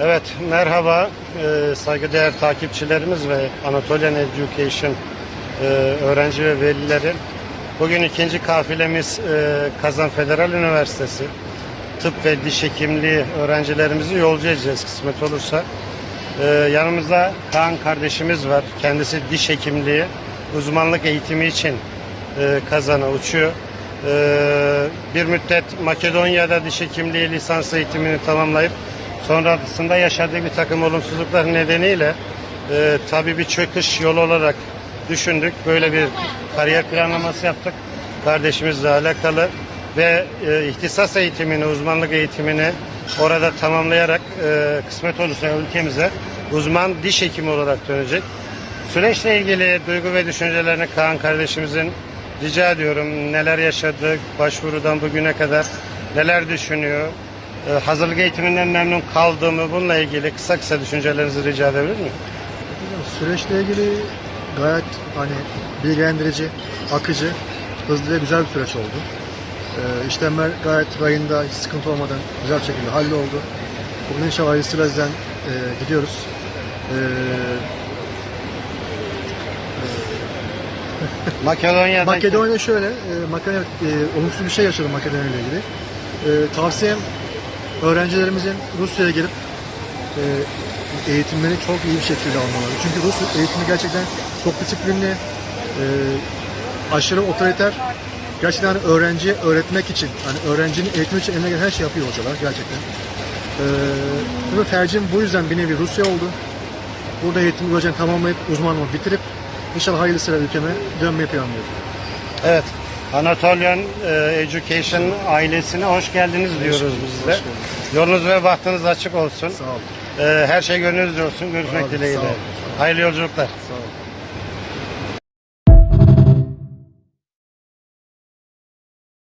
Evet, merhaba e, saygıdeğer takipçilerimiz ve Anatolian Education e, öğrenci ve velileri. Bugün ikinci kafilemiz e, Kazan Federal Üniversitesi. Tıp ve diş hekimliği öğrencilerimizi yolcu edeceğiz kısmet olursa. E, yanımızda Kaan kardeşimiz var. Kendisi diş hekimliği uzmanlık eğitimi için e, Kazan'a uçuyor. E, bir müddet Makedonya'da diş hekimliği lisans eğitimini tamamlayıp sonrasında yaşadığı bir takım olumsuzluklar nedeniyle e, tabii bir çöküş yolu olarak düşündük. Böyle bir kariyer planlaması yaptık kardeşimizle alakalı ve e, ihtisas eğitimini, uzmanlık eğitimini orada tamamlayarak e, kısmet olursa ülkemize uzman diş hekimi olarak dönecek. Süreçle ilgili duygu ve düşüncelerini Kaan kardeşimizin rica ediyorum. Neler yaşadık başvurudan bugüne kadar, neler düşünüyor, hazırlık eğitiminden memnun kaldığımı bununla ilgili kısa kısa düşüncelerinizi rica edebilir miyim? Süreçle ilgili gayet hani bilgilendirici, akıcı, hızlı ve güzel bir süreç oldu. Ee, işlemler gayet rayında, hiç sıkıntı olmadan güzel şekilde halloldu. Bugün inşallah hayırlısıyla e, gidiyoruz. Ee, Makedonya'dan Makedonya şöyle, e, Makedonya e, olumsuz bir şey yaşadım Makedonya ile ilgili. E, tavsiyem öğrencilerimizin Rusya'ya gelip e, eğitimleri çok iyi bir şekilde almaları. Çünkü Rus eğitimi gerçekten çok disiplinli, e, aşırı otoriter. Gerçekten hani öğrenciye öğretmek için, hani öğrencinin eğitimi için eline gelen her şey yapıyor hocalar gerçekten. E, tabii tercihim bu yüzden bir nevi Rusya oldu. Burada eğitimi böylece tamamlayıp uzmanlığı bitirip inşallah hayırlısıyla ülkeme dönmeyi planlıyorum. Evet. Anatolian e, Education ailesine hoş geldiniz diyoruz biz de. Yolunuz ve bahtınız açık olsun. Sağ olun. E, her şey gönlünüzce olsun. Görüşmek Abi, dileğiyle. sağ olun. Hayırlı yolculuklar. Sağ olun.